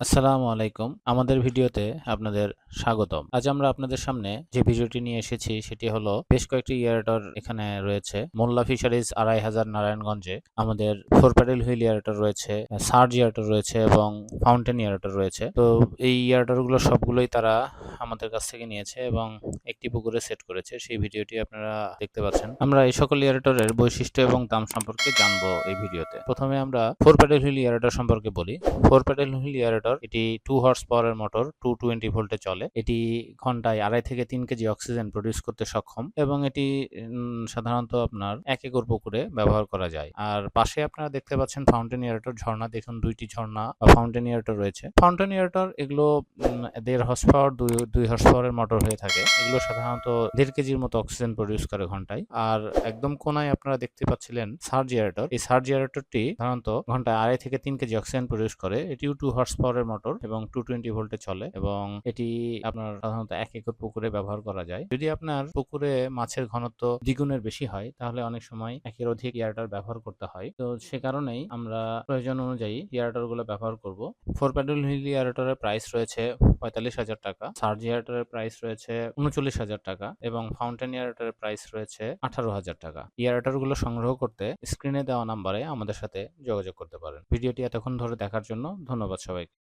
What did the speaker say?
আসসালামু আলাইকুম। আমাদের ভিডিওতে আপনাদের স্বাগতম। আজ আমরা আপনাদের সামনে যে ভিডিওটি নিয়ে এসেছি, সেটি হলো বেশ কয়েকটি ইয়ারেটর এখানে রয়েছে। মোল্লা ফিশারিজ আড়াই হাজার নারায়ণগঞ্জে। আমাদের ফোর প্যাডেল হুইল ইয়ারেটর রয়েছে, সার্জ ইয়ারেটর রয়েছে এবং ফাউন্টেন ইয়ারেটর রয়েছে। তো এই ইয়ারেটরগুলো সবগুলোই তারা আমাদের কাছ থেকে নিয়েছে এবং একটি পুকুরে সেট করেছে। সেই ভিডিওটি আপনারা দেখতে পাচ্ছেন। আমরা এই সকল ইয়ারেটরের বৈশিষ্ট্য এবং দাম সম্পর্কে জানব এই ভিডিওতে। প্রথমে আমরা ফোর প্যাডেল হুইল ইয়ারেটর সম্পর্কে বলি। ফোর প্যাডেল হুইল ইয়ারেটর এটি টু হর্স পাওয়ারের মোটর টু টোয়েন্টি ভোল্টে চলে। এটি ঘন্টায় আড়াই থেকে তিন কেজি অক্সিজেন প্রডিউস করতে সক্ষম এবং এটি সাধারণত আপনার এক একর পুকুরে ব্যবহার করা যায়। আর পাশে আপনারা দেখতে পাচ্ছেন ফাউন্টেন ইয়ারেটর ঝর্ণা। দেখুন, দুইটি ঝর্ণা বা ফাউন্টেন ইয়ারেটর রয়েছে। ফাউন্টেন ইয়ারেটর এগুলো দেড় হর্স পাওয়ার দুই দুই হর্স পাওয়ারের মোটর হয়ে থাকে। এগুলো সাধারণত দেড় কেজির মতো অক্সিজেন প্রডিউস করে ঘন্টায়। আর একদম কোনায় আপনারা দেখতে পাচ্ছিলেন সার্জ ইয়ারেটর এই সার্জ ইয়ারেটরটি সাধারণত ঘন্টায় আড়াই থেকে তিন কেজি অক্সিজেন প্রডিউস করে। এটিও টু হর্স পাওয়ারের মোটর এবং টু টোয়েন্টি ভোল্টে চলে এবং এটি আপনার সাধারণত এক একর পুকুরে ব্যবহার করা যায়। যদি আপনার পুকুরে মাছের ঘনত্ব দ্বিগুণের বেশি হয়, তাহলে অনেক সময় একের অধিক ইয়ারটার ব্যবহার করতে হয়। তো সে কারণেই আমরা প্রয়োজন অনুযায়ী ইয়ারটারগুলো ব্যবহার করব। ফোর প্যাডেল হুইল ইয়ারটারের প্রাইস রয়েছে পঁয়তাল্লিশ হাজার টাকা, সার্জ ইয়ারটারের প্রাইস রয়েছে উনচল্লিশ হাজার টাকা এবং ফাউন্টেন ইয়ারটারের প্রাইস রয়েছে আঠারো হাজার টাকা। ইয়ারটারগুলো সংগ্রহ করতে স্ক্রিনে দেওয়া নাম্বারে আমাদের সাথে যোগাযোগ করতে পারেন। ভিডিওটি এতক্ষণ ধরে দেখার জন্য ধন্যবাদ সবাইকে।